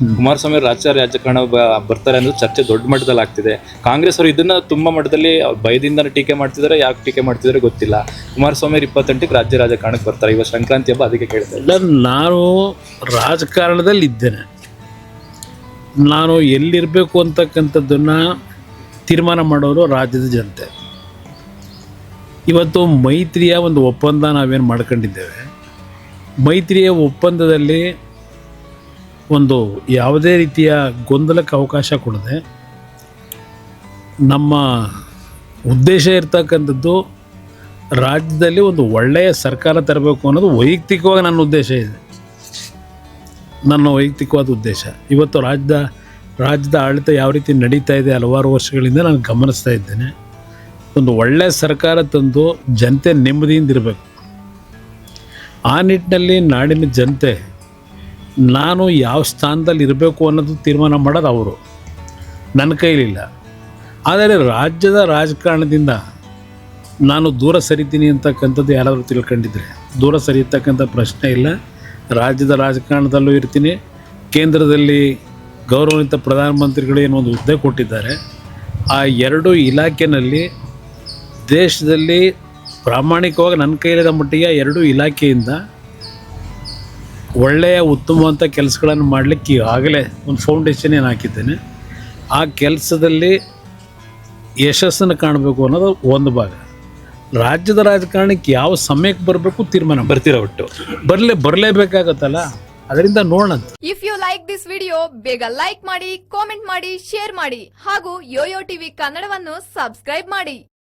ಕುಮಾರಸ್ವಾಮಿ ಅವರು ರಾಜ್ಯ ರಾಜಕಾರಣ ಬರ್ತಾರೆ ಅನ್ನೋದು ಚರ್ಚೆ ದೊಡ್ಡ ಮಟ್ಟದಲ್ಲಿ ಆಗ್ತಿದೆ. ಕಾಂಗ್ರೆಸ್ ಅವರು ಇದನ್ನ ತುಂಬಾ ಮಟ್ಟದಲ್ಲಿ ಭಯದಿಂದ ಟೀಕೆ ಮಾಡ್ತಿದ್ದಾರೆ ಯಾಕೆ ಟೀಕೆ ಮಾಡ್ತಿದ್ದಾರೆ ಗೊತ್ತಿಲ್ಲ. ಕುಮಾರಸ್ವಾಮಿ ಅವರು ಇಪ್ಪತ್ತೆಂಟಕ್ಕೆ ರಾಜ್ಯ ರಾಜಕಾರಣಕ್ಕೆ ಬರ್ತಾರೆ. ಇವತ್ತು ಸಂಕ್ರಾಂತಿ ಹಬ್ಬ ಅದಕ್ಕೆ ಕೇಳ್ತಾರೆ ನಾನು ರಾಜಕಾರಣದಲ್ಲಿ ಇದ್ದೇನೆ. ನಾನು ಎಲ್ಲಿರಬೇಕು ಅಂತಕ್ಕಂಥದ್ದನ್ನು ತೀರ್ಮಾನ ಮಾಡೋರು ರಾಜ್ಯದ ಜನತೆ. ಇವತ್ತು ಮೈತ್ರಿಯ ಒಂದು ಒಪ್ಪಂದ ನಾವೇನು ಮಾಡ್ಕೊಂಡಿದ್ದೇವೆ? ಮೈತ್ರಿಯ ಒಪ್ಪಂದದಲ್ಲಿ ಒಂದು ಯಾವುದೇ ರೀತಿಯ ಗೊಂದಲಕ್ಕೆ ಅವಕಾಶ ಕೊಡದೆ ನಮ್ಮ ಉದ್ದೇಶ ಇರ್ತಕ್ಕಂಥದ್ದು ರಾಜ್ಯದಲ್ಲಿ ಒಂದು ಒಳ್ಳೆಯ ಸರ್ಕಾರ ತರಬೇಕು ಅನ್ನೋದು ವೈಯಕ್ತಿಕವಾಗಿ ನನ್ನ ಉದ್ದೇಶ ಇದೆ. ನನ್ನ ವೈಯಕ್ತಿಕವಾದ ಉದ್ದೇಶ. ಇವತ್ತು ರಾಜ್ಯದ ರಾಜ್ಯದ ಆಡಳಿತ ಯಾವ ರೀತಿ ನಡೀತಾ ಇದೆ ಹಲವಾರು ವರ್ಷಗಳಿಂದ ನಾನು ಗಮನಿಸ್ತಾ ಇದ್ದೇನೆ. ಒಂದು ಒಳ್ಳೆಯ ಸರ್ಕಾರ ತಂದು ಜನತೆ ನೆಮ್ಮದಿಯಿಂದ ಇರಬೇಕು. ಆ ನಿಟ್ಟಿನಲ್ಲಿ ನಾಡಿನ ಜನತೆ ನಾನು ಯಾವ ಸ್ಥಾನದಲ್ಲಿ ಇರಬೇಕು ಅನ್ನೋದು ತೀರ್ಮಾನ ಮಾಡೋದು ಅವರು. ನನ್ನ ಕೈಲಿಲ್ಲ. ಆದರೆ ರಾಜ್ಯದ ರಾಜಕಾರಣದಿಂದ ನಾನು ದೂರ ಸರಿತೀನಿ ಅಂತಕ್ಕಂಥದ್ದು ಯಾರಾದರೂ ತಿಳ್ಕೊಂಡಿದ್ರೆ. ದೂರ ಸರಿಯತಕ್ಕಂಥ ಪ್ರಶ್ನೆ ಇಲ್ಲ. ರಾಜ್ಯದ ರಾಜಕಾರಣದಲ್ಲೂ ಇರ್ತೀನಿ. ಕೇಂದ್ರದಲ್ಲಿ ಗೌರವಾನ್ವಿತ ಪ್ರಧಾನಮಂತ್ರಿಗಳು ಏನೋ ಒಂದು ಹುದ್ದೆ ಕೊಟ್ಟಿದ್ದಾರೆ. ಆ ಎರಡು ಇಲಾಖೆಯಲ್ಲಿ ದೇಶದಲ್ಲಿ ಪ್ರಾಮಾಣಿಕವಾಗಿ ನನ್ನ ಕೈಲಿದ ಮಟ್ಟಿಗೆ ಎರಡು ಇಲಾಖೆಯಿಂದ ಒಳ್ಳೆಯ ಉತ್ತಮವಂಥ ಕೆಲಸಗಳನ್ನು ಮಾಡಲಿಕ್ಕೆ ಆಗಲೇ ಒಂದು ಫೌಂಡೇಶನ್ ಏನು ಹಾಕಿದ್ದೇನೆ. ಆ ಕೆಲಸದಲ್ಲಿ ಯಶಸ್ಸನ್ನು ಕಾಣಬೇಕು ಅನ್ನೋದು ಒಂದು ಭಾಗ. ರಾಜ್ಯದ ರಾಜಕಾರಣಕ್ಕೆ ಯಾವ ಸಮಯಕ್ಕೆ ಬರಬೇಕು ತೀರ್ಮಾನ ಬರ್ತೀರ ಒಟ್ಟು? ಬರಲೇ ಬರಲೇಬೇಕಾಗತ್ತಲ್ಲ? ಅದರಿಂದ ನೋಡೋಣ if you like this video ಬೇಗ ಲೈಕ್ ಮಾಡಿ ಕಾಮೆಂಟ್ ಮಾಡಿ ಶೇರ್ ಮಾಡಿ ಹಾಗೂ ಯೋಯೋ ಟಿವಿ ಕನ್ನಡವನ್ನು ಸಬ್ಸ್ಕ್ರೈಬ್ ಮಾಡಿ.